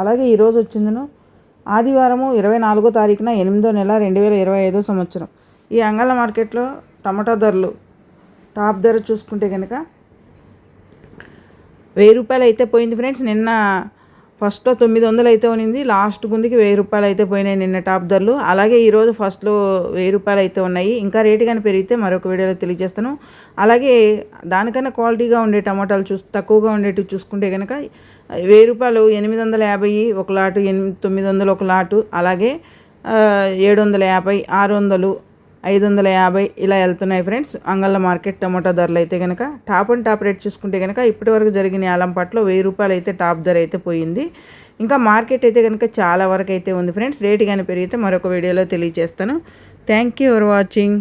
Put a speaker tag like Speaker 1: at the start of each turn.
Speaker 1: అలాగే ఈరోజు వచ్చిందను. ఆదివారము ఇరవై నాలుగో తారీఖున ఎనిమిదో నెల రెండు వేల ఇరవై ఐదో సంవత్సరం. ఈ అంగళ మార్కెట్లో టమాటా ధరలు టాప్ ధర చూసుకుంటే కనుక వెయ్యి రూపాయలు అయితే పోయింది ఫ్రెండ్స్. నిన్న ఫస్ట్లో తొమ్మిది వందలు అయితే ఉన్నింది లాస్ట్ గుందికి వెయ్యి రూపాయలు అయితే పోయినాయి నిన్న టాప్ ధరలు. అలాగే ఈరోజు ఫస్ట్లో వెయ్యి రూపాయలు అయితే ఉన్నాయి. ఇంకా రేటు కానీ పెరిగితే మరొక వీడియోలో తెలియజేస్తాను. అలాగే దానికన్నా క్వాలిటీగా ఉండే టమాటాలు చూసి తక్కువగా ఉండేటివి చూసుకుంటే కనుక వెయ్యి రూపాయలు ఎనిమిది వందల యాభై ఒక లాటు ఎనిమిది తొమ్మిది వందలు ఒక లాటు అలాగే ఏడు వందల యాభై ఆరు వందలు ఐదు వందల యాభై ఇలా వెళ్తున్నాయి ఫ్రెండ్స్. అంగళ్ళ మార్కెట్ టమాటా ధరలు అయితే కనుక టాప్ అండ్ టాప్ రేట్ చూసుకుంటే కనుక ఇప్పటివరకు జరిగిన ఆలంపాట్లో వెయ్యి రూపాయలు అయితే టాప్ ధర అయితే పోయింది. ఇంకా మార్కెట్ అయితే కనుక చాలా వరకు అయితే ఉంది ఫ్రెండ్స్. రేటు కానీ పెరిగితే మరొక వీడియోలో తెలియజేస్తాను. Thank you for watching.